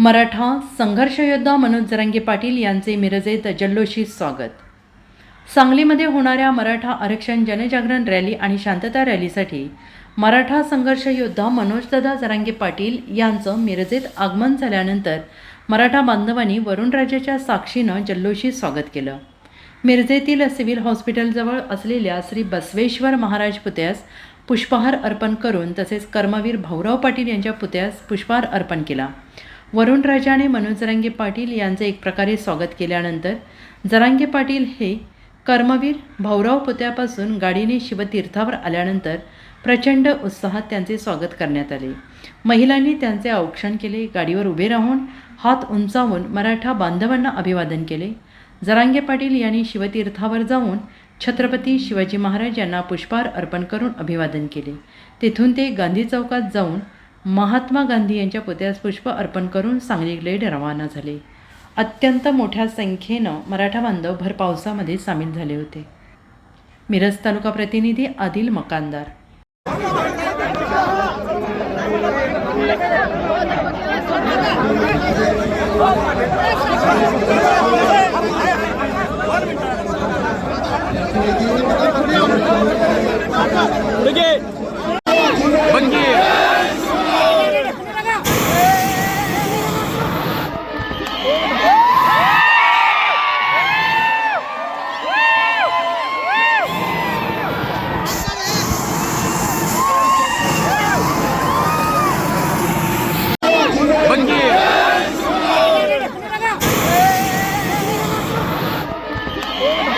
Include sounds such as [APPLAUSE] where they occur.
मराठा संघर्षयोद्धा मनोज जरांगे पाटील यांचे मिरजेत जल्लोषी स्वागत. सांगलीमध्ये होणाऱ्या मराठा आरक्षण जनजागरण रॅली आणि शांतता रॅलीसाठी मराठा संघर्ष योद्धा मनोजदादा जरांगे पाटील यांचं मिरजेत आगमन झाल्यानंतर मराठा बांधवांनी वरुणराजाच्या साक्षीनं जल्लोषी स्वागत केलं. मिरजेतील सिव्हिल हॉस्पिटलजवळ असलेल्या श्री बसवेश्वर महाराज पुतळ्यास पुष्पहार अर्पण करून तसेच कर्मवीर भाऊराव पाटील यांच्या पुतळ्यास पुष्पहार अर्पण केला. वरुण राजाने मनोज जरांगे पाटील यांचे एक प्रकारे स्वागत केल्यानंतर जरांगे पाटील हे कर्मवीर भाऊराव पुत्यापासून गाडीने शिवतीर्थावर आल्यानंतर प्रचंड उत्साहात त्यांचे स्वागत करण्यात आले. महिलांनी त्यांचे औक्षण केले गाडीवर उभे राहून हात उंचावून मराठा बांधवांना अभिवादन केले. जरांगे पाटील यांनी शिवतीर्थावर जाऊन छत्रपती शिवाजी महाराज यांना पुष्पहार अर्पण करून अभिवादन केले. तेथून ते गांधी चौकात जाऊन महात्मा गांधी यांच्या पुतळ्यास पुष्प अर्पण करून सांगलीकडे रवाना झाले. अत्यंत मोठ्या संख्येनं मराठा बांधव भर पावसामध्ये सामील झाले होते. मिरज तालुका प्रतिनिधी आदिल मकानदार. Yeah. [LAUGHS]